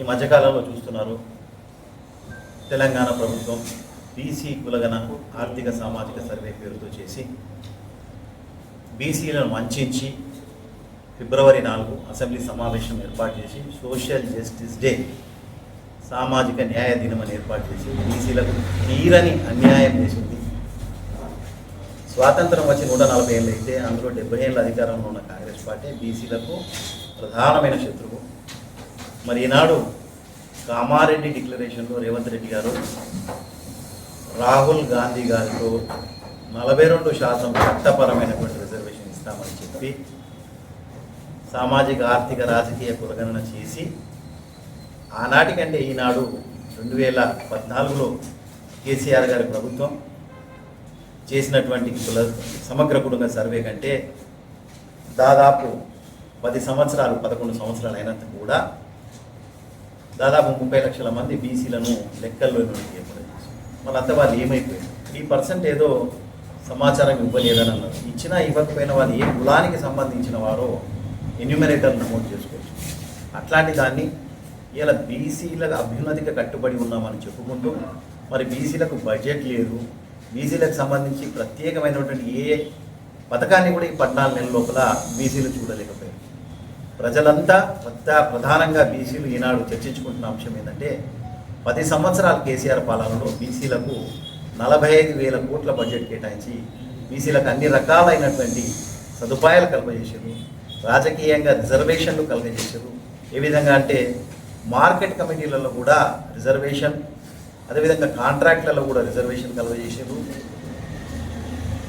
ఈ మధ్యకాలంలో చూస్తున్నారు తెలంగాణ ప్రభుత్వం బీసీ కులగన ఆర్థిక సామాజిక సర్వే పేరుతో చేసి బీసీలను వంచి ఫిబ్రవరి నాలుగు అసెంబ్లీ సమావేశం ఏర్పాటు చేసి సోషల్ జస్టిస్ డే సామాజిక న్యాయ దినం అని ఏర్పాటు చేసి బీసీలకు తీరని అన్యాయం చేసింది. స్వాతంత్రం వచ్చి నూట నలభై ఏళ్ళు అయితే అందులో డెబ్బై ఏళ్ళ అధికారంలో ఉన్న కాంగ్రెస్ పార్టీ బీసీలకు ప్రధానమైన శత్రువు. మరి ఈనాడు కామారెడ్డి డిక్లరేషన్లో రేవంత్ రెడ్డి గారు రాహుల్ గాంధీ గారితో నలభై రెండు శాతం చట్టపరమైనటువంటి రిజర్వేషన్ ఇస్తామని చెప్పి సామాజిక ఆర్థిక రాజకీయ కులగణన చేసి ఆనాటికంటే ఈనాడు రెండు వేల పద్నాలుగులో కేసీఆర్ గారి ప్రభుత్వం చేసినటువంటి కుల సమగ్ర కుటుంబ సర్వే కంటే దాదాపు పది సంవత్సరాలు పదకొండు సంవత్సరాలు అయినంత కూడా దాదాపు ముప్పై లక్షల మంది బీసీలను లెక్కల్లో నుండి మన అంతా వాళ్ళు ఏమైపోయారు? ఈ పర్సెంట్ ఏదో సమాచారం ఇవ్వలేదని అన్నారు. ఇచ్చినా ఇవ్వకపోయినా వాళ్ళు ఏ కులానికి సంబంధించిన వారో ఎన్యూమరేటర్ నమోదు చేసుకోవచ్చు. అట్లాంటి దాన్ని ఇలా బీసీల అభ్యున్నతికి కట్టుబడి ఉన్నామని చెప్పుకుంటూ మరి బీసీలకు బడ్జెట్ లేదు. బీసీలకు సంబంధించి ప్రత్యేకమైనటువంటి ఏ పథకాన్ని కూడా ఈ పద్నాలుగు నెలల లోపల బీసీలు చూడలేకపోయారు. ప్రజలంతా పెద్ద ప్రధానంగా బీసీలు ఈనాడు చర్చించుకుంటున్న అంశం ఏంటంటే పది సంవత్సరాల కేసీఆర్ పాలనలో బీసీలకు నలభై ఐదు వేల కోట్ల బడ్జెట్ కేటాయించి బీసీలకు అన్ని రకాలైనటువంటి సదుపాయాలు కలుగజేశారు రాజకీయంగా రిజర్వేషన్లు కలుగజేశారు ఏ విధంగా అంటే మార్కెట్ కమిటీలలో కూడా రిజర్వేషన్ అదేవిధంగా కాంట్రాక్ట్లలో కూడా రిజర్వేషన్ కలుగజేశారు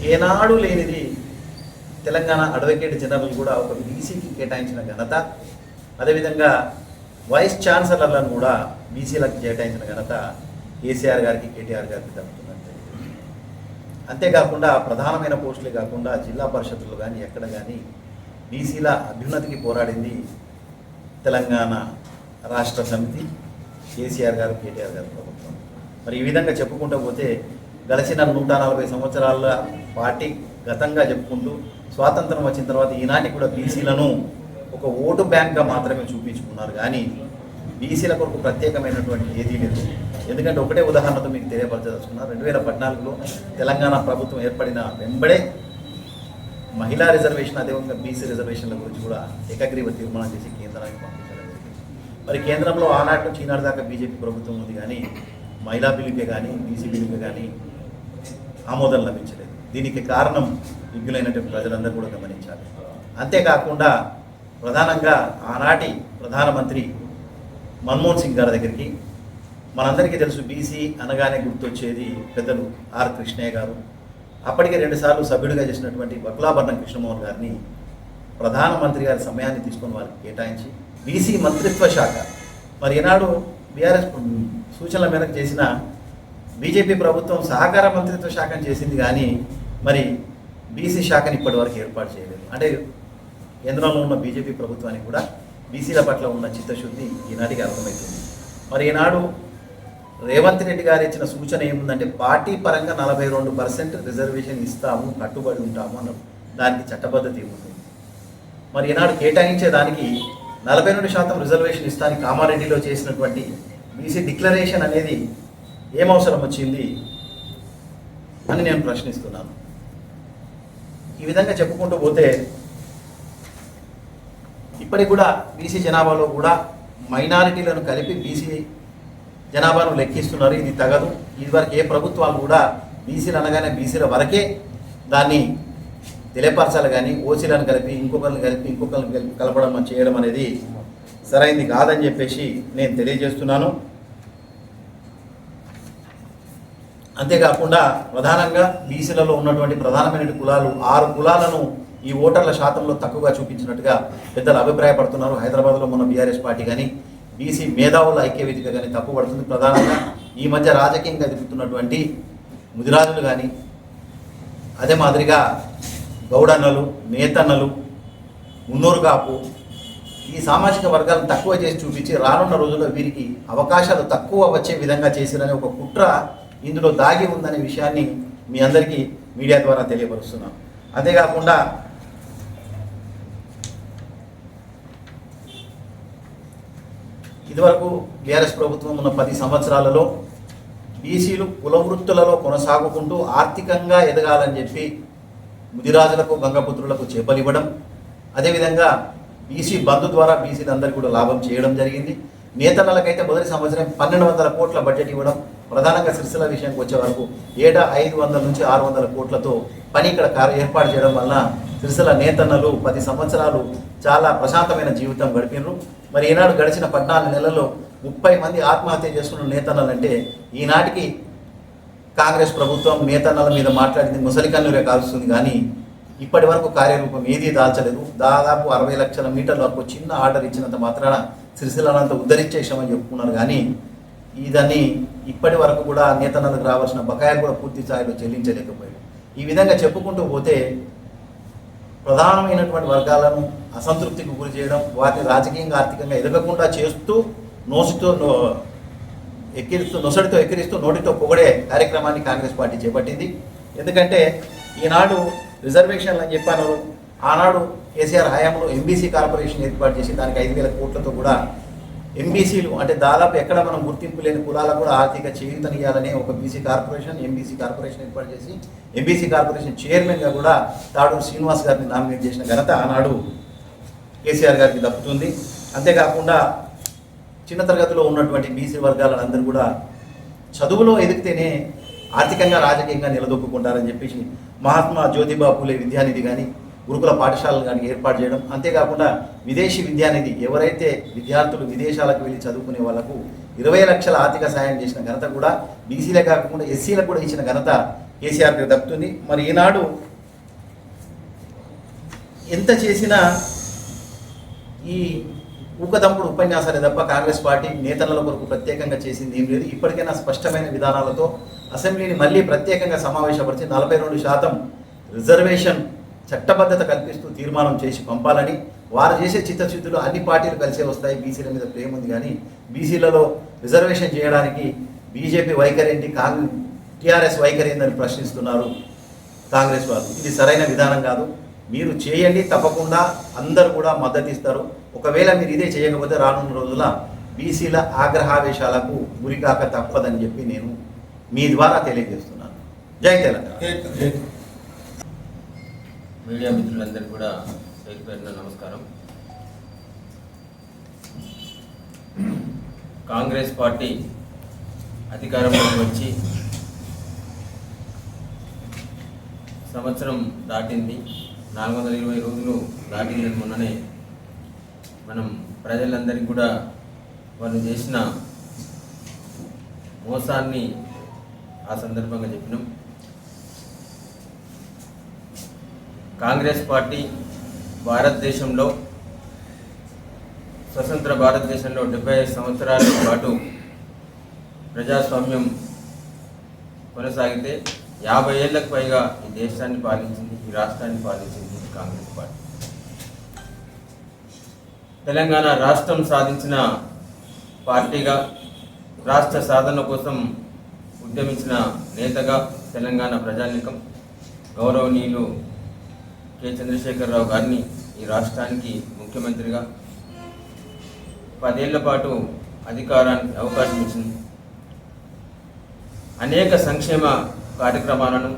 ఏనాడు లేనిది తెలంగాణ అడ్వకేట్ జనరల్ కూడా ఒక బీసీకి కేటాయించిన ఘనత. అదేవిధంగా వైస్ ఛాన్సలర్లను కూడా బీసీలకు కేటాయించిన ఘనత కేసీఆర్ గారికి కేటీఆర్ గారికి దక్కుతుందని అంతేకాకుండా ప్రధానమైన పోస్టులే కాకుండా జిల్లా పరిషత్తులు కానీ ఎక్కడ కానీ బీసీల అభ్యున్నతికి పోరాడింది తెలంగాణ రాష్ట్ర సమితి కేసీఆర్ గారు కేటీఆర్ గారు ప్రభుత్వం. మరి ఈ విధంగా చెప్పుకుంటూ పోతే గడిచిన నూట నలభై సంవత్సరాల పార్టీ గతంగా చెప్పుకుంటూ స్వాతంత్రం వచ్చిన తర్వాత ఈనాటి కూడా బీసీలను ఒక ఓటు బ్యాంక్గా మాత్రమే చూపించుకున్నారు. కానీ బీసీల కొరకు ప్రత్యేకమైనటువంటి ఏదీ లేదు. ఎందుకంటే ఒకటే ఉదాహరణతో మీకు తెలియపరచదలుచుకున్నారు రెండు వేల పద్నాలుగులో తెలంగాణ ప్రభుత్వం ఏర్పడిన వెంబడే మహిళా రిజర్వేషన్ అదేవిధంగా బీసీ రిజర్వేషన్ల గురించి కూడా ఏకగ్రీవ తీర్మానం చేసి కేంద్రానికి పంపించడం మరి కేంద్రంలో ఆనాటి నుంచి ఈనాటి దాకా బీజేపీ ప్రభుత్వం ఉంది కానీ మహిళా బిల్లుకే కానీ బీసీ బిల్లుకే కానీ ఆమోదం లభించలేదు. దీనికి కారణం విజ్ఞులైనటువంటి ప్రజలందరూ కూడా గమనించాలి. అంతేకాకుండా ప్రధానంగా ఆనాటి ప్రధానమంత్రి మన్మోహన్ సింగ్ గారి దగ్గరికి మనందరికీ తెలుసు బీసీ అనగానే గుర్తొచ్చేది పెద్దలు ఆర్ కృష్ణయ్య గారు. అప్పటికే రెండుసార్లు సభ్యుడిగా చేసినటువంటి వక్లాభరణం కృష్ణమోహన్ గారిని ప్రధానమంత్రి గారి సమయాన్ని తీసుకొని వారికి కేటాయించి బీసీ మంత్రిత్వ శాఖ మరి ఈనాడు బీఆర్ఎస్ సూచనల మేరకు చేసిన బీజేపీ ప్రభుత్వం సహకార మంత్రిత్వ శాఖను చేసింది కానీ మరి బీసీ శాఖని ఇప్పటి వరకు ఏర్పాటు చేయలేదు. అంటే కేంద్రంలో ఉన్న బీజేపీ ప్రభుత్వానికి కూడా బీసీల పట్ల ఉన్న చిత్తశుద్ధి ఈనాటికి అర్థమవుతుంది. మరి ఈనాడు రేవంత్ రెడ్డి గారు ఇచ్చిన సూచన ఏముందంటే పార్టీ పరంగా నలభై రెండు పర్సెంట్ రిజర్వేషన్ ఇస్తాము కట్టుబడి ఉంటాము అన్న దానికి చట్టబద్ధత ఏముంది? మరి ఈనాడు కేటాయించే దానికి నలభై రెండు శాతం రిజర్వేషన్ ఇస్తానికి కామారెడ్డిలో చేసినటువంటి బీసీ డిక్లరేషన్ అనేది ఏం అవసరం వచ్చింది అని నేను ప్రశ్నిస్తున్నాను. ఈ విధంగా చెప్పుకుంటూ పోతే ఇప్పటికి కూడా బీసీ జనాభాలో కూడా మైనారిటీలను కలిపి బీసీ జనాభాను లెక్కిస్తున్నారు. ఇది తగదు. ఇదివరకు ఏ ప్రభుత్వాలు కూడా బీసీలు అనగానే బీసీల వరకే దాన్ని తెలియపరచాలి కానీ ఓసీలను కలిపి ఇంకొకరిని కలిపి ఇంకొకరిని కలిపి కలపడం చేయడం అనేది సరైంది కాదని చెప్పేసి నేను తెలియజేస్తున్నాను. అంతేకాకుండా ప్రధానంగా బీసీలలో ఉన్నటువంటి ప్రధానమైన కులాలు ఆరు కులాలను ఈ ఓటర్ల శాతంలో తక్కువగా చూపించినట్టుగా పెద్దలు అభిప్రాయపడుతున్నారు. హైదరాబాద్లో ఉన్న బీఆర్ఎస్ పార్టీ కానీ బీసీ మేధావుల ఐక్యవేదిక కానీ తక్కువ పడుతుంది. ప్రధానంగా ఈ మధ్య రాజకీయంగా ఎదుగుతున్నటువంటి ముదిరాజులు కానీ అదే మాదిరిగా గౌడన్నలు నేతన్నలు మున్నూరు కాపు ఈ సామాజిక వర్గాలను తక్కువ చేసి చూపించి రానున్న రోజుల్లో వీరికి అవకాశాలు తక్కువ వచ్చే విధంగా చేసిరని ఒక కుట్ర ఇందులో దాగి ఉందనే విషయాన్ని మీ అందరికీ మీడియా ద్వారా తెలియపరుస్తున్నాం. అంతేకాకుండా ఇదివరకు బీఆర్ఎస్ ప్రభుత్వం ఉన్న పది సంవత్సరాలలో బీసీలు కులవృత్తులలో కొనసాగుకుంటూ ఆర్థికంగా ఎదగాలని చెప్పి ముదిరాజులకు గంగపుత్రులకు చేపలివ్వడం అదేవిధంగా బీసీ బంధు ద్వారా బీసీలందరికీ కూడా లాభం చేయడం జరిగింది. నేతన్నలకైతే మొదటి సంవత్సరం పన్నెండు వందల కోట్ల బడ్జెట్ ఇవ్వడం ప్రధానంగా సిరిసిల్ల విషయానికి వచ్చే వరకు ఏటా ఐదు వందల నుంచి ఆరు వందల కోట్లతో పని ఇక్కడ ఏర్పాటు చేయడం వలన సిరిసిల్ల నేతన్నలు పది సంవత్సరాలు చాలా ప్రశాంతమైన జీవితం గడిపినరు మరి ఈనాడు గడిచిన పద్నాలుగు నెలల్లో ముప్పై మంది ఆత్మహత్య చేసుకున్న నేతన్నలంటే ఈనాటికి కాంగ్రెస్ ప్రభుత్వం నేతన్నల మీద మాట్లాడింది ముసలికన్నురే కాలుస్తుంది కానీ ఇప్పటి వరకు కార్యరూపం ఏదీ దాల్చలేదు. దాదాపు అరవై లక్షల మీటర్ల వరకు చిన్న ఆర్డర్ ఇచ్చినంత మాత్రాన సిరిసిల్లంతా ఉద్ధరించేసామని చెప్పుకున్నారు. కానీ ఇదని ఇప్పటి వరకు కూడా నేతన్నలకు రావాల్సిన బకాయిలు కూడా పూర్తి స్థాయిలో చెల్లించలేకపోయాడు ఈ విధంగా చెప్పుకుంటూ పోతే ప్రధానమైనటువంటి వర్గాలను అసంతృప్తికి గురి చేయడం వాటిని రాజకీయంగా ఆర్థికంగా ఎదగకుండా చేస్తూ నోసుతో నో- ఎక్కిరిస్తూ నొసడితో ఎక్కిరిస్తూ నోటితో పొగడే కార్యక్రమాన్ని కాంగ్రెస్ పార్టీ చేపట్టింది. ఎందుకంటే ఈనాడు రిజర్వేషన్లు అని చెప్పాను ఆనాడు కేసీఆర్ హయాంలో ఎంబీసీ కార్పొరేషన్ ఏర్పాటు చేసి దానికి ఐదు వేల కోట్లతో కూడా ఎంబీసీలు అంటే దాదాపు ఎక్కడ మనం గుర్తింపు లేని కులాలకు కూడా ఆర్థిక చేయూతనియాలనే ఒక బీసీ కార్పొరేషన్ ఎంబీసీ కార్పొరేషన్ ఏర్పాటు చేసి ఎంబీసీ కార్పొరేషన్ చైర్మన్గా కూడా తాడూరు శ్రీనివాస్ గారిని నామినేట్ చేసిన ఘనత ఆనాడు కేసీఆర్ గారికి దక్కుతుంది. అంతేకాకుండా చిన్న తరగతిలో ఉన్నటువంటి బీసీ వర్గాలందరూ కూడా చదువులో ఎదిగితేనే ఆర్థికంగా రాజకీయంగా నిలదొక్కుంటారని చెప్పేసి మహాత్మా జ్యోతిబా పూలే విద్యానిధి కానీ గురుకుల పాఠశాలను కానీ ఏర్పాటు చేయడం అంతేకాకుండా విదేశీ విద్యానిధి ఎవరైతే విద్యార్థులు విదేశాలకు వెళ్ళి చదువుకునే వాళ్ళకు ఇరవై లక్షల ఆర్థిక సాయం చేసిన ఘనత కూడా బీసీలే కాకుండా ఎస్సీలకు కూడా ఇచ్చిన ఘనత కేసీఆర్కి దక్కుతుంది. మరి ఈనాడు ఎంత చేసినా ఈ ఊకదంపుడు ఉపన్యాసాలే తప్ప కాంగ్రెస్ పార్టీ నేతల కొరకు ప్రత్యేకంగా చేసింది ఏం లేదు. ఇప్పటికైనా స్పష్టమైన విధానాలతో అసెంబ్లీని మళ్ళీ ప్రత్యేకంగా సమావేశపరిచి నలభై రెండు శాతం రిజర్వేషన్ చట్టబద్ధత కల్పిస్తూ తీర్మానం చేసి పంపాలని. వారు చేసే చిత్తశుద్ధులు అన్ని పార్టీలు కలిసే వస్తాయి. బీసీల మీద ప్రేమ ఉంది కానీ బీసీలలో రిజర్వేషన్ చేయడానికి బీజేపీ వైఖరి ఏంటి కాంగ్రెస్ టీఆర్ఎస్ వైఖరి ఏందని ప్రశ్నిస్తున్నారు కాంగ్రెస్ వారు ఇది సరైన విధానం కాదు. మీరు చేయండి తప్పకుండా అందరూ కూడా మద్దతు ఇస్తారు. ఒకవేళ మీరు ఇదే చేయకపోతే రానున్న రోజుల బీసీల ఆగ్రహావేశాలకు గురికాక తప్పదని చెప్పి నేను మీ ద్వారా తెలియజేస్తున్నాను. జై తెలంగాణ. మీడియా మిత్రులందరికీ కూడా పేరు పేరున నమస్కారం. కాంగ్రెస్ పార్టీ అధికారంలోకి వచ్చి సంవత్సరం దాటింది. నాలుగు వందల ఇరవై రోజులు దాటింది మొన్ననే మనం ప్రజలందరికీ కూడా వాళ్ళు చేసిన మోసాన్ని ఆ సందర్భంగా చెప్పినాం. కాంగ్రెస్ పార్టీ భారతదేశంలో స్వతంత్ర భారతదేశంలో డెబ్బై ఐదు సంవత్సరాల పాటు ప్రజాస్వామ్యం కొనసాగితే యాభై ఏళ్ళకు పైగా ఈ దేశాన్ని పాలించింది ఈ రాష్ట్రాన్ని పాలించింది కాంగ్రెస్ పార్టీ. తెలంగాణ రాష్ట్రం సాధించిన పార్టీగా రాష్ట్ర సాధన కోసం ఉద్యమించిన నేతగా తెలంగాణ ప్రజానీకం గౌరవనీయులు కె చంద్రశేఖరరావు గారిని ఈ రాష్ట్రానికి ముఖ్యమంత్రిగా పదేళ్ళ పాటు అధికారానికి అవకాశం ఇచ్చింది. అనేక సంక్షేమ కార్యక్రమాలను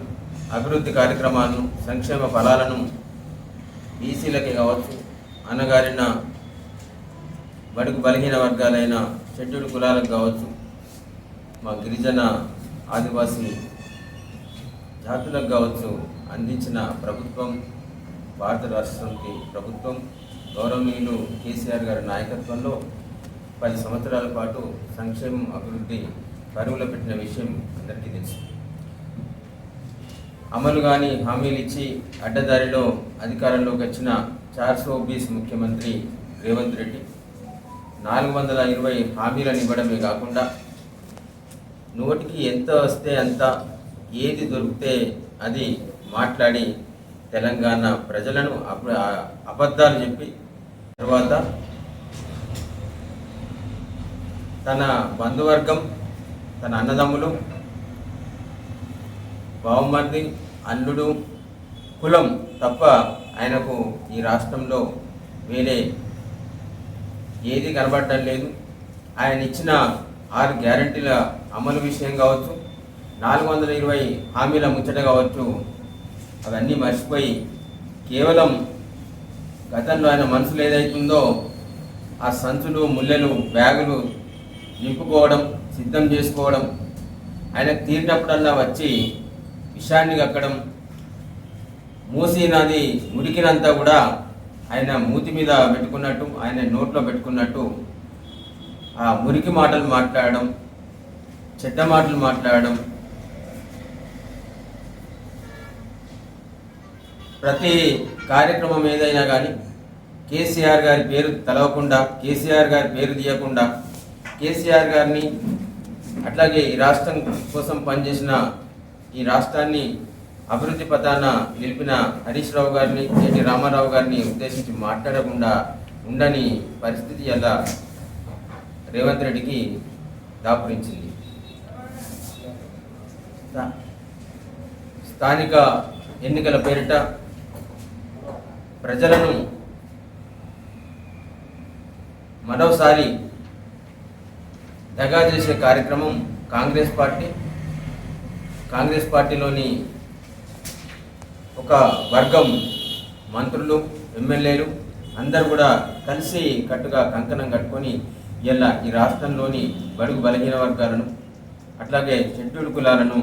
అభివృద్ధి కార్యక్రమాలను సంక్షేమ ఫలాలను బీసీలకి కావచ్చు అన్నగారిన బడుగు బలహీన వర్గాలైన షెడ్యూల్డ్ కులాలకు కావచ్చు మా గిరిజన ఆదివాసీ జాతులకు కావచ్చు అందించిన ప్రభుత్వం భారత రాష్ట్రంకి ప్రభుత్వం గౌరవనీయులు కేసీఆర్ గారి నాయకత్వంలో పది సంవత్సరాల పాటు సంక్షేమం అభివృద్ధి పరుగులో పెట్టిన విషయం అందరికీ తెలుసు. అమలు కాని హామీలు ఇచ్చి అడ్డదారిలో అధికారంలోకి వచ్చిన చార్సో బీస్ ముఖ్యమంత్రి రేవంత్ రెడ్డి నాలుగు వందల ఇరవై హామీలను ఇవ్వడమే కాకుండా నోటికి ఎంత వస్తే అంత ఏది దొరికితే అది మాట్లాడి తెలంగాణ ప్రజలను అబద్ధాలు చెప్పి తర్వాత తన బంధువర్గం తన అన్నదమ్ములు బావమర్ది అల్లుడు కులం తప్ప ఆయనకు ఈ రాష్ట్రంలో వేరే ఏది కనబడటం లేదు. ఆయన ఇచ్చిన ఆరు గ్యారంటీల అమలు విషయం కావచ్చు నాలుగు వందల ఇరవై హామీల ముచ్చట కావచ్చు అవన్నీ మర్చిపోయి కేవలం గతంలో ఆయన మనసులో ఏదైతుందో ఆ సంచులు ముల్లెలు బ్యాగులు నింపుకోవడం సిద్ధం చేసుకోవడం ఆయనకు తీరినప్పుడల్లా వచ్చి విషాన్ని కక్కడం మూసి నది మురికినంతా కూడా ఆయన మూతి మీద పెట్టుకున్నట్టు ఆయన నోట్లో పెట్టుకున్నట్టు ఆ మురికి మాటలు మాట్లాడడం చెడ్డ మాటలు మాట్లాడడం ప్రతి కార్యక్రమం ఏదైనా కానీ కేసీఆర్ గారి పేరు తలవకుండా కేసీఆర్ గారి పేరు తీయకుండా కేసీఆర్ గారిని అట్లాగే ఈ రాష్ట్రం కోసం పనిచేసిన ఈ రాష్ట్రాన్ని అభివృద్ధి పథాన నిలిపిన హరీష్ రావు గారిని కేటీ రామారావు గారిని ఉద్దేశించి మాట్లాడకుండా ఉండని పరిస్థితి ఎలా రేవంత్ రెడ్డికి దాపురించింది. స్థా- స్థానిక ఎన్నికల పేరిట ప్రజలను మరోసారి దగా చేసే కార్యక్రమం కాంగ్రెస్ పార్టీ. కాంగ్రెస్ పార్టీలోని ఒక వర్గం మంత్రులు ఎమ్మెల్యేలు అందరూ కూడా కలిసి కట్టుగా కంకణం కట్టుకొని ఇలా ఈ రాష్ట్రంలోని బడుగు బలహీన వర్గాలను అట్లాగే షెడ్యూల్ కులాలను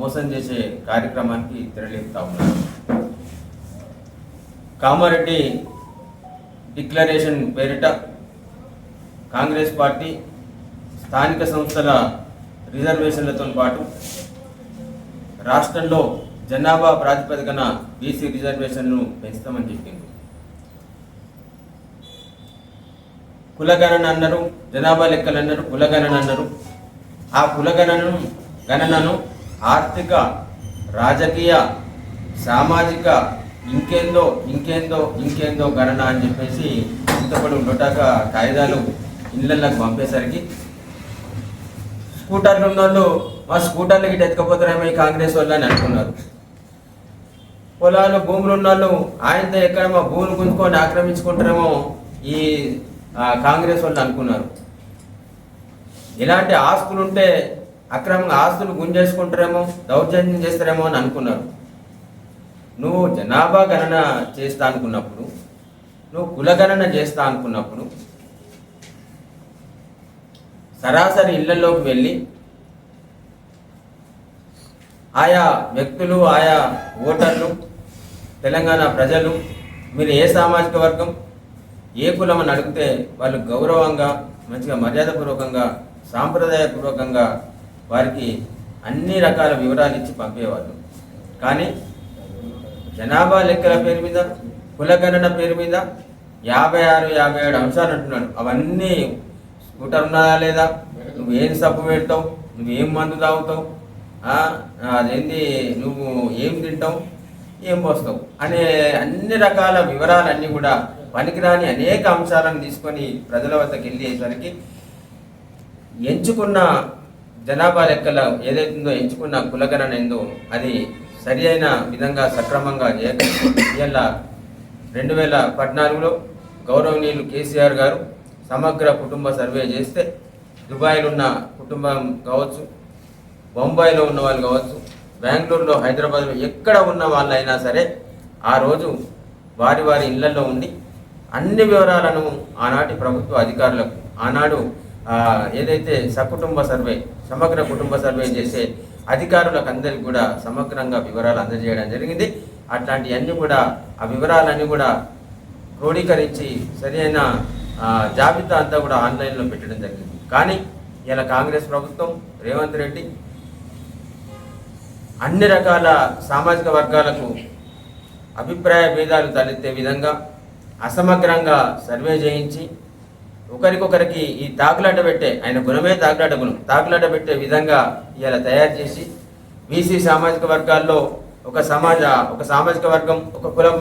మోసం చేసే కార్యక్రమానికి తెరలేపుతా ఉన్నారు. కామారెడ్డి డిక్లరేషన్ పేరిట కాంగ్రెస్ పార్టీ స్థానిక సంస్థల రిజర్వేషన్లతో పాటు రాష్ట్రంలో జనాభా ప్రాతిపదికన బీసీ రిజర్వేషన్ను పెంచుతామని చెప్పింది. కులగణన అన్నారు జనాభా లెక్కలు అన్నారు కులగణన అన్నారు. ఆ కులగణను గణనను ఆర్థిక రాజకీయ సామాజిక ఇంకేందో ఇంకేందో ఇంకేందో గణన అని చెప్పేసి ఇంతపడి ఉండటాక కాగితాలు ఇళ్ళకి పంపేసరికి స్కూటర్లు ఉన్న వాళ్ళు మా స్కూటర్లు గిట్ట ఎత్తుకపోతారేమో ఈ కాంగ్రెస్ వాళ్ళు అని అనుకున్నారు. పొలాలు భూములు ఉన్న వాళ్ళు ఆయనతో ఎక్కడ మా భూములు గుంజుకొని ఆక్రమించుకుంటారేమో ఈ కాంగ్రెస్ వాళ్ళు అనుకున్నారు. ఇలాంటి ఆస్తులు ఉంటే అక్రమంగా ఆస్తులు గుంజేసుకుంటారేమో దౌర్జన్యం చేస్తారేమో అని అనుకున్నారు. నువ్వు జనాభా గణన చేస్తా అనుకున్నప్పుడు నువ్వు కులగణన చేస్తా అనుకున్నప్పుడు సరాసరి ఇళ్ళలోకి వెళ్ళి ఆయా వ్యక్తులు ఆయా ఓటర్లు తెలంగాణ ప్రజలు మీరు ఏ సామాజిక వర్గం ఏ కులం అని అడిగితే వాళ్ళు గౌరవంగా మంచిగా మర్యాదపూర్వకంగా సాంప్రదాయపూర్వకంగా వారికి అన్ని రకాల వివరాలు ఇచ్చి పంపేవాళ్ళు. కానీ జనాభా లెక్కల పేరు మీద కులగణన పేరు మీద యాభై ఆరు యాభై ఏడు అంశాలు అంటున్నాడు. అవన్నీ స్కూటర్ ఉన్నదా లేదా? నువ్వు ఏం సబ్బు పెడతావు? నువ్వు ఏం మందు తాగుతావు? అదేంటి నువ్వు ఏం తింటావు? ఏం పోస్తావు? అనే అన్ని రకాల వివరాలన్నీ కూడా పనికిరాని అనేక అంశాలను తీసుకొని ప్రజల వద్దకు వెళ్ళేసరికి ఎంచుకున్న జనాభా లెక్కల ఏదైతుందో ఎంచుకున్న కులగణన ఏందో అది సరి అయిన విధంగా సక్రమంగా చేయక రెండు వేల పద్నాలుగులో గౌరవనీయులు కేసీఆర్ గారు సమగ్ర కుటుంబ సర్వే చేస్తే దుబాయ్లో ఉన్న కుటుంబం కావచ్చు బొంబాయిలో ఉన్న వాళ్ళు కావచ్చు బెంగళూరులో హైదరాబాద్లో ఎక్కడ ఉన్న వాళ్ళైనా సరే ఆ రోజు వారి వారి ఇళ్ళలో ఉండి అన్ని వివరాలను ఆనాటి ప్రభుత్వ అధికారులకు ఆనాడు ఏదైతే సకుటుంబ సర్వే సమగ్ర కుటుంబ సర్వే చేసే అధికారులకు అందరికి కూడా సమగ్రంగా వివరాలు అందజేయడం జరిగింది. అట్లాంటివన్నీ కూడా ఆ వివరాలన్నీ కూడా క్రోడీకరించి సరైన జాబితా అంతా కూడా ఆన్లైన్లో పెట్టడం జరిగింది. కానీ ఇలా కాంగ్రెస్ ప్రభుత్వం రేవంత్ రెడ్డి అన్ని రకాల సామాజిక వర్గాలకు అభిప్రాయ భేదాలు తలెత్తే విధంగా అసమగ్రంగా సర్వే చేయించి ఒకరికొకరికి ఈ తాకులాట పెట్టే ఆయన గుణమే తాకులాట గుణం తాకులాట పెట్టే విధంగా ఇలా తయారు చేసి బీసీ సామాజిక వర్గాల్లో ఒక సమాజ ఒక సామాజిక వర్గం ఒక కులం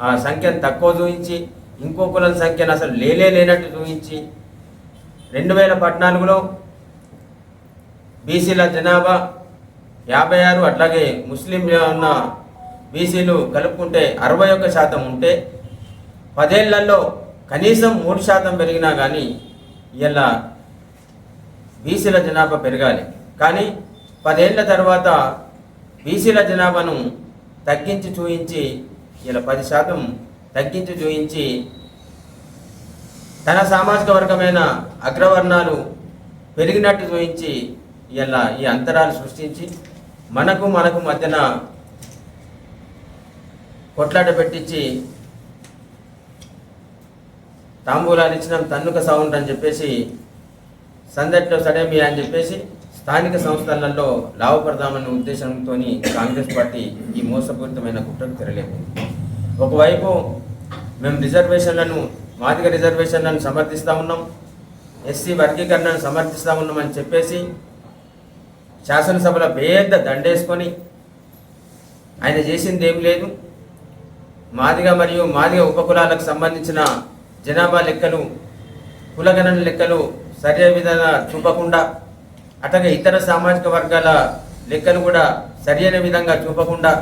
ఆ, సంఖ్యను తక్కువ చూపించి ఇంకో కులం సంఖ్యను అసలు లేలే లేనట్టు చూపించి రెండు వేల పద్నాలుగులో బీసీల జనాభా యాభై ఆరు అట్లాగే ముస్లిం ఉన్న బీసీలు కలుపుకుంటే అరవై ఒక్క శాతం ఉంటే పదేళ్ళలో కనీసం మూడు శాతం పెరిగినా కానీ ఇలా బీసీల జనాభా పెరగాలి. కానీ పదేళ్ళ తర్వాత బీసీల జనాభాను తగ్గించి చూయించి ఇలా పది శాతం తగ్గించి చూయించి తన సామాజిక వర్గమైన అగ్రవర్ణాలు పెరిగినట్టు చూయించి ఇలా ఈ అంతరాలు సృష్టించి మనకు మనకు మధ్యన కొట్లాట పెట్టించి తాంబూలాలు ఇచ్చినాం తన్నుక సౌండ్ అని చెప్పేసి సందట్లో సడేమి అని చెప్పేసి స్థానిక సంస్థలలో లాభపడదామన్న ఉద్దేశంతో కాంగ్రెస్ పార్టీ ఈ మోసపూరితమైన కుట్రకు తెరలేము ఒకవైపు మేము రిజర్వేషన్లను మాదిగ రిజర్వేషన్లను సమర్థిస్తూ ఉన్నాం ఎస్సీ వర్గీకరణను సమర్థిస్తూ ఉన్నామని చెప్పేసి శాసనసభలో పెద్ద దండేసుకొని ఆయన చేసింది ఏం లేదు. మాదిగ మరియు మాదిగ ఉపకులాలకు సంబంధించిన జనాభా లెక్కలు కులగణన లెక్కలు సరైన విధంగా చూపకుండా అట్లాగే ఇతర సామాజిక వర్గాల లెక్కలు కూడా సరైన విధంగా చూపకుండా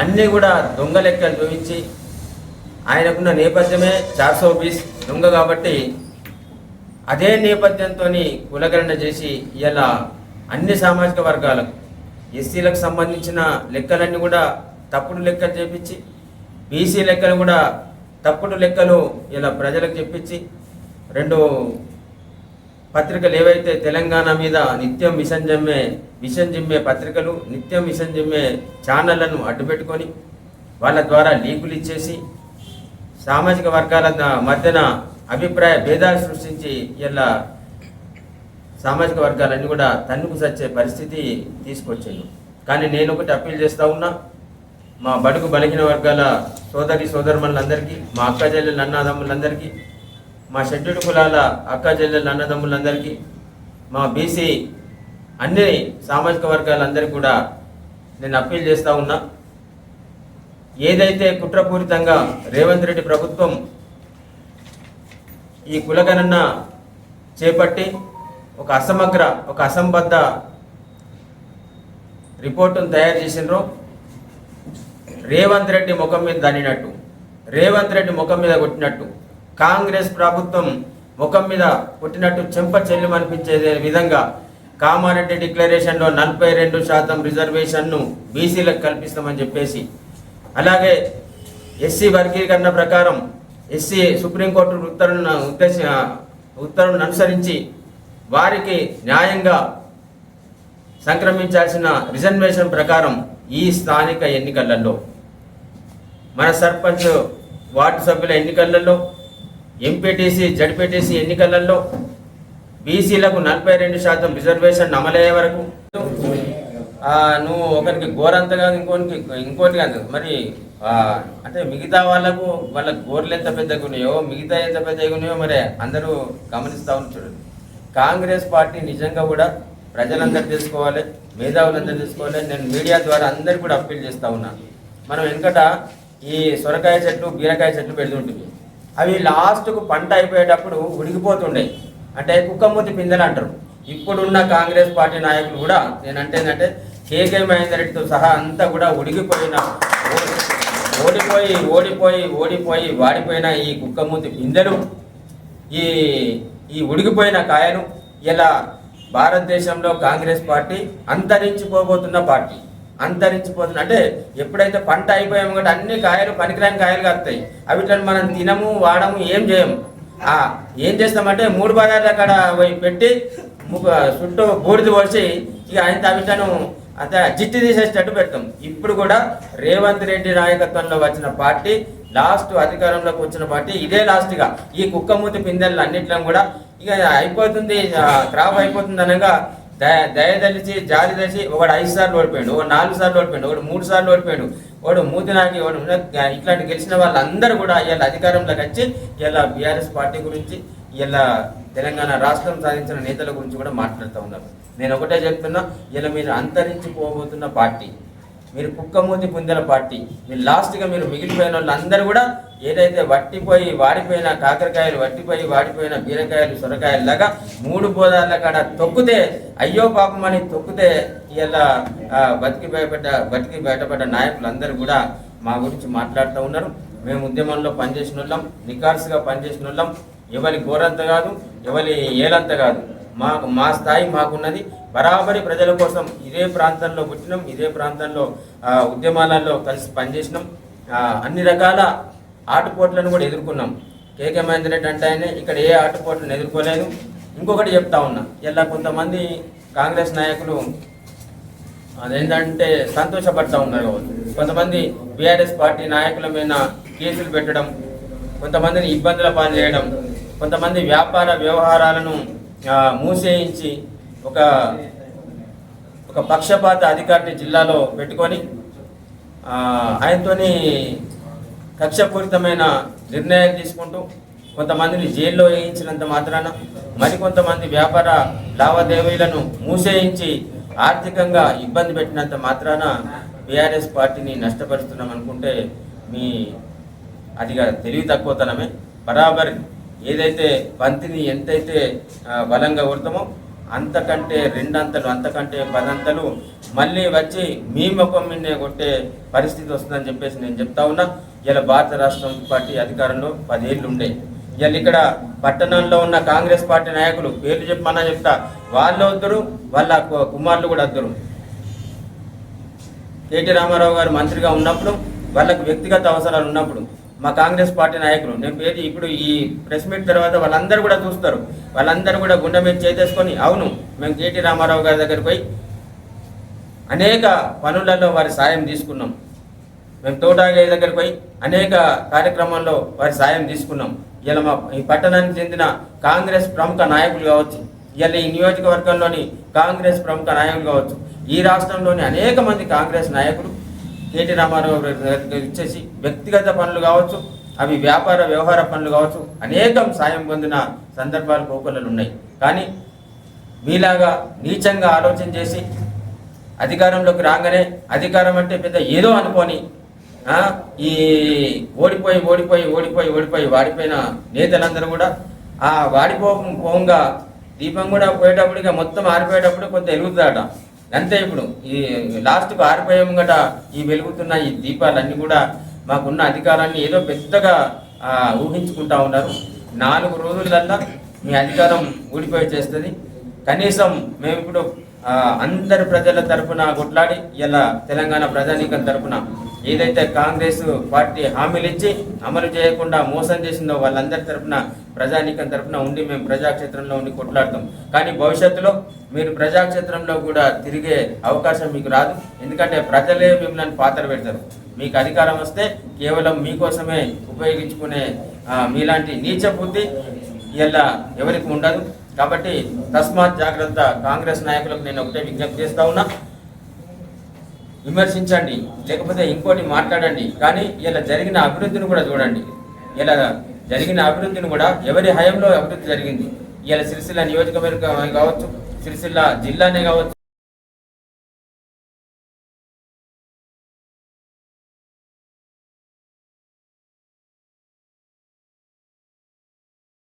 అన్నీ కూడా దొంగ లెక్కలు చూపించి ఆయనకున్న నేపథ్యమే చార్సో బీస్ దొంగ కాబట్టి అదే నేపథ్యంతో కులగణన చేసి ఇలా అన్ని సామాజిక వర్గాలకు ఎస్సీలకు సంబంధించిన లెక్కలన్నీ కూడా తప్పుడు లెక్కలు చేపించి బీసీ లెక్కలు కూడా తప్పుడు లెక్కలు ఇలా ప్రజలకు చెప్పించి రెండు పత్రికలు ఏవైతే తెలంగాణ మీద నిత్యం మిషన్ జమ్మే మిషన్ జిమ్మే పత్రికలు నిత్యం మిషన్ జిమ్మే ఛానళ్ళను అడ్డుపెట్టుకొని వాళ్ళ ద్వారా లీకులు ఇచ్చేసి సామాజిక వర్గాల మధ్యన అభిప్రాయ భేదాలు సృష్టించి ఇలా సామాజిక వర్గాలన్నీ కూడా తన్నుకు సచ్చే పరిస్థితి తీసుకొచ్చాను కానీ నేను ఒకటి అప్పీల్ చేస్తా ఉన్నా మా బడుగు బలహీన వర్గాల సోదరి సోదరుమణులందరికీ మా అక్క చెల్లెలు అన్నదమ్ములందరికీ మా షెడ్యూల్ కులాల అక్క చెల్లెలు అన్నదమ్ములందరికీ మా బీసీ అన్ని సామాజిక వర్గాలందరికీ కూడా నేను అప్పీల్ చేస్తూ ఉన్నా. ఏదైతే కుట్రపూరితంగా రేవంత్ రెడ్డి ప్రభుత్వం ఈ కులగణన చేపట్టి ఒక అసమగ్ర ఒక అసంబద్ధ రిపోర్టును తయారు చేసినరో రేవంత్ రెడ్డి ముఖం మీద దనినట్టు రేవంత్ రెడ్డి ముఖం మీద కొట్టినట్టు కాంగ్రెస్ ప్రభుత్వం ముఖం మీద కొట్టినట్టు చెంప చెల్లుమనిపించే విధంగా కామారెడ్డి డిక్లరేషన్లో నలభై రెండు శాతం రిజర్వేషన్ను బీసీలకు కల్పిస్తామని చెప్పేసి అలాగే ఎస్సీ వర్గీకరణ ప్రకారం ఎస్సీ సుప్రీంకోర్టు ఉత్తర్వులను ఉద్దేశ ఉత్తర్వులను అనుసరించి వారికి న్యాయంగా సంక్రమించాల్సిన రిజర్వేషన్ ప్రకారం ఈ స్థానిక ఎన్నికలలో మన సర్పంచ్ వార్డు సభ్యుల ఎన్నికలలో ఎంపీటీసీ జడ్పీటీసీ ఎన్నికలలో బీసీలకు నలభై రెండు శాతం రిజర్వేషన్ అమలయ్యే వరకు. నువ్వు ఒకరికి గోరంత కాదు ఇంకోనికి ఇంకోటి కాదు. మరి అంటే మిగతా వాళ్ళకు వాళ్ళ గోర్లు ఎంత పెద్దగా ఉన్నాయో మిగతా ఎంత పెద్దగా ఉన్నాయో మరి అందరూ గమనిస్తా ఉన్న చూడండి. కాంగ్రెస్ పార్టీ నిజంగా కూడా ప్రజలందరూ తెలుసుకోవాలి మేధావులందరూ తెలుసుకోవాలి. నేను మీడియా ద్వారా అందరికీ కూడా అప్పీల్ చేస్తా ఉన్నా. మనం వెనుకట ఈ సొరకాయ చెట్లు బీరకాయ చెట్లు పెడుతుంటుంది అవి లాస్ట్కు పంట అయిపోయేటప్పుడు ఉడికిపోతుండే. అంటే కుక్కమూతి పిందెలు అంటారు. ఇప్పుడున్న కాంగ్రెస్ పార్టీ నాయకులు కూడా నేను అంటే ఏంటంటే కేకే మహేందర్ రెడ్డితో సహా అంతా కూడా ఉడికిపోయిన ఓడిపోయి ఓడిపోయి ఓడిపోయి వాడిపోయిన ఈ కుక్కమూతి పిందెలు ఈ ఈ ఉడికిపోయిన కాయలు ఇలా భారతదేశంలో కాంగ్రెస్ పార్టీ అంతరించిపోబోతున్న పార్టీ. అంతరించిపోతుంది. అంటే ఎప్పుడైతే పంట అయిపోయాము కాబట్టి అన్ని కాయలు పనికిరాని కాయలు కాస్తాయి అవిట్లను మనం తినము వాడము ఏం చేయము. ఆ ఏం చేస్తామంటే మూడు పదార్థ అక్కడ పోయి పెట్టి చుట్టూ బూడిద పోసి ఇక ఆయన అవిట్లను అంత జిట్టి తీసేసేటట్టు పెడతాం. ఇప్పుడు కూడా రేవంత్ రెడ్డి నాయకత్వంలో వచ్చిన పార్టీ లాస్ట్ అధికారంలోకి వచ్చిన పార్టీ ఇదే లాస్ట్గా ఈ కుక్కమూతి పిందెలు అన్నిట్లో కూడా ఇక అయిపోతుంది క్రాప్ అయిపోతుంది అనగా దయదలిచి జాలి దలిచి ఒకడు ఐదు సార్లు ఓడిపోయాడు ఒకడు నాలుగు సార్లు ఓడిపోయాడు ఒకడు మూడు సార్లు ఓడిపోయాడు వాడు మూతి నాకి వాడు ఇట్లాంటి గెలిచిన వాళ్ళందరూ కూడా ఇలా అధికారంలోకి వచ్చి ఇలా బీఆర్ఎస్ పార్టీ గురించి ఇలా తెలంగాణ రాష్ట్రం సాధించిన నేతల గురించి కూడా మాట్లాడుతూ ఉన్నారు. నేను ఒకటే చెప్తున్నా ఇలా మీరు అంతరించిపోబోతున్న పార్టీ మీరు కుక్కమూతి పుందెల పార్టీ మీరు లాస్ట్గా మీరు మిగిలిపోయిన వాళ్ళందరూ కూడా ఏదైతే వట్టిపోయి వాడిపోయిన కాకరకాయలు వట్టిపోయి వాడిపోయిన బీరకాయలు సొరకాయలు లాగా మూడు బోధాల కాడ తొక్కితే అయ్యో పాపం అని తొక్కితే ఇలా బతికి బయటపడ్డ బతికి బయటపడ్డ నాయకులందరూ కూడా మా గురించి మాట్లాడుతూ ఉన్నారు. మేము ఉద్యమంలో పనిచేసిన వాళ్ళం నికార్స్గా పనిచేసిన వాళ్ళం. ఎవరి ఘోరంత కాదు ఎవరి ఏలంత కాదు. మా మా స్థాయి మాకున్నది. బరాబరి ప్రజల కోసం ఇదే ప్రాంతంలో పుట్టినాం ఇదే ప్రాంతంలో ఉద్యమాలలో కలిసి పనిచేసినాం. అన్ని రకాల ఆటుపోట్లను కూడా ఎదుర్కొన్నాం. కేకే మహేందర్ రెడ్డి అంటే ఆయన ఇక్కడ ఏ ఆటుపోట్లను ఎదుర్కోలేదు. ఇంకొకటి చెప్తా ఉన్నా ఇలా కొంతమంది కాంగ్రెస్ నాయకులు అదేంటంటే సంతోషపడతా ఉన్నారు కొంతమంది బీఆర్ఎస్ పార్టీ నాయకుల మీద కేసులు పెట్టడం కొంతమందిని ఇబ్బందుల పాలు చేయడం కొంతమంది వ్యాపార వ్యవహారాలను మూసేయించి ఒక ఒక పక్షపాత అధికారిని జిల్లాలో పెట్టుకొని ఆయనతోని కక్షపూరితమైన నిర్ణయాలు తీసుకుంటూ కొంతమందిని జైల్లో వేయించినంత మాత్రాన మరికొంతమంది వ్యాపార లావాదేవీలను మూసేయించి ఆర్థికంగా ఇబ్బంది పెట్టినంత మాత్రాన బీఆర్ఎస్ పార్టీని నష్టపరుస్తున్నాం అనుకుంటే మీ అదిగా తెలివి తక్కువతనమే. బరాబర్ ఏదైతే బంతిని ఎంతైతే బలంగా కొడతామో అంతకంటే రెండంతలు అంతకంటే పదంతలు మళ్ళీ వచ్చి మీ ముఖం మీదే కొట్టే పరిస్థితి వస్తుందని చెప్పేసి నేను చెప్తా ఉన్నా. ఇలా భారత రాష్ట్రం పార్టీ అధికారంలో పదేళ్ళు ఉండే ఇవాళ ఇక్కడ పట్టణంలో ఉన్న కాంగ్రెస్ పార్టీ నాయకులు పేర్లు చెప్పమన్నా చెప్తా. వాళ్ళు వద్దరు వాళ్ళ కుమారులు కూడా వద్దరు. కేటీ రామారావు గారు మంత్రిగా ఉన్నప్పుడు వాళ్ళకు వ్యక్తిగత అవసరాలు ఉన్నప్పుడు మా కాంగ్రెస్ పార్టీ నాయకులు. నేను పేరు ఇప్పుడు ఈ ప్రెస్ మీట్ తర్వాత వాళ్ళందరూ కూడా చూస్తారు. వాళ్ళందరూ కూడా గుండె మీద చేతేసుకొని అవును మేము కేటీ రామారావు గారి దగ్గరికి పోయి అనేక పనులలో వారి సాయం తీసుకున్నాం. మేము తోటాగే దగ్గరికి పోయి అనేక కార్యక్రమాల్లో వారి సాయం తీసుకున్నాం. ఇలా మా ఈ పట్టణానికి చెందిన కాంగ్రెస్ ప్రముఖ నాయకులు కావచ్చు ఇలా ఈ నియోజకవర్గంలోని కాంగ్రెస్ ప్రముఖ నాయకులు కావచ్చు ఈ రాష్ట్రంలోని అనేక మంది కాంగ్రెస్ నాయకులు కేటీ రామారావు ఇచ్చేసి వ్యక్తిగత పనులు కావచ్చు అవి వ్యాపార వ్యవహార పనులు కావచ్చు అనేకం సాయం పొందిన సందర్భాలు కోకొల్లలు ఉన్నాయి. కానీ మీలాగా నీచంగా ఆలోచన చేసి అధికారంలోకి రాగానే అధికారం అంటే పెద్ద ఏదో అనుకొని ఈ ఓడిపోయి ఓడిపోయి ఓడిపోయి ఓడిపోయి వాడిపోయిన నేతలందరూ కూడా ఆ వాడిపో పోంగా దీపం కూడా పోయేటప్పుడు మొత్తం ఆరిపోయేటప్పుడు కొంత ఎరుగుతుందట అంతే ఇప్పుడు. ఈ లాస్ట్కు ఆరిపోయాము గట ఈ వెలుగుతున్న ఈ దీపాలన్నీ కూడా మాకున్న అధికారాన్ని ఏదో పెద్దగా ఊహించుకుంటా ఉన్నారు. నాలుగు రోజులల్లా మీ అధికారం ఊడిపోయి చేస్తుంది. కనీసం మేము ఇప్పుడు అందరి ప్రజల తరపున కొట్లాడి ఇలా తెలంగాణ ప్రజానీకం తరఫున ఏదైతే కాంగ్రెస్ పార్టీ హామీలు ఇచ్చి అమలు చేయకుండా మోసం చేసిందో వాళ్ళందరి తరఫున ప్రజానీకం తరపున ఉండి మేము ప్రజాక్షేత్రంలో ఉండి కొట్లాడతాం. కానీ భవిష్యత్తులో మీరు ప్రజాక్షేత్రంలో కూడా తిరిగే అవకాశం మీకు రాదు. ఎందుకంటే ప్రజలే మిమ్మల్ని పాత్ర పెడతారు. మీకు అధికారం వస్తే కేవలం మీకోసమే ఉపయోగించుకునే మీలాంటి నీచ బుద్ధి ఇలా ఎవరికి ఉండదు. కాబట్టి తస్మాత్ జాగ్రత్త కాంగ్రెస్ నాయకులకు నేను ఒకటే విజ్ఞప్తి చేస్తా ఉన్నా. విమర్శించండి లేకపోతే ఇంకోటి మాట్లాడండి కానీ ఇలా జరిగిన అభివృద్ధిని కూడా చూడండి. ఇలా జరిగిన అభివృద్ధిని కూడా ఎవరి హయంలో అభివృద్ధి జరిగింది? ఇలా సిరిసిల్ల నియోజకవర్గం కావచ్చు సిరిసిల్ల జిల్లానే కావచ్చు.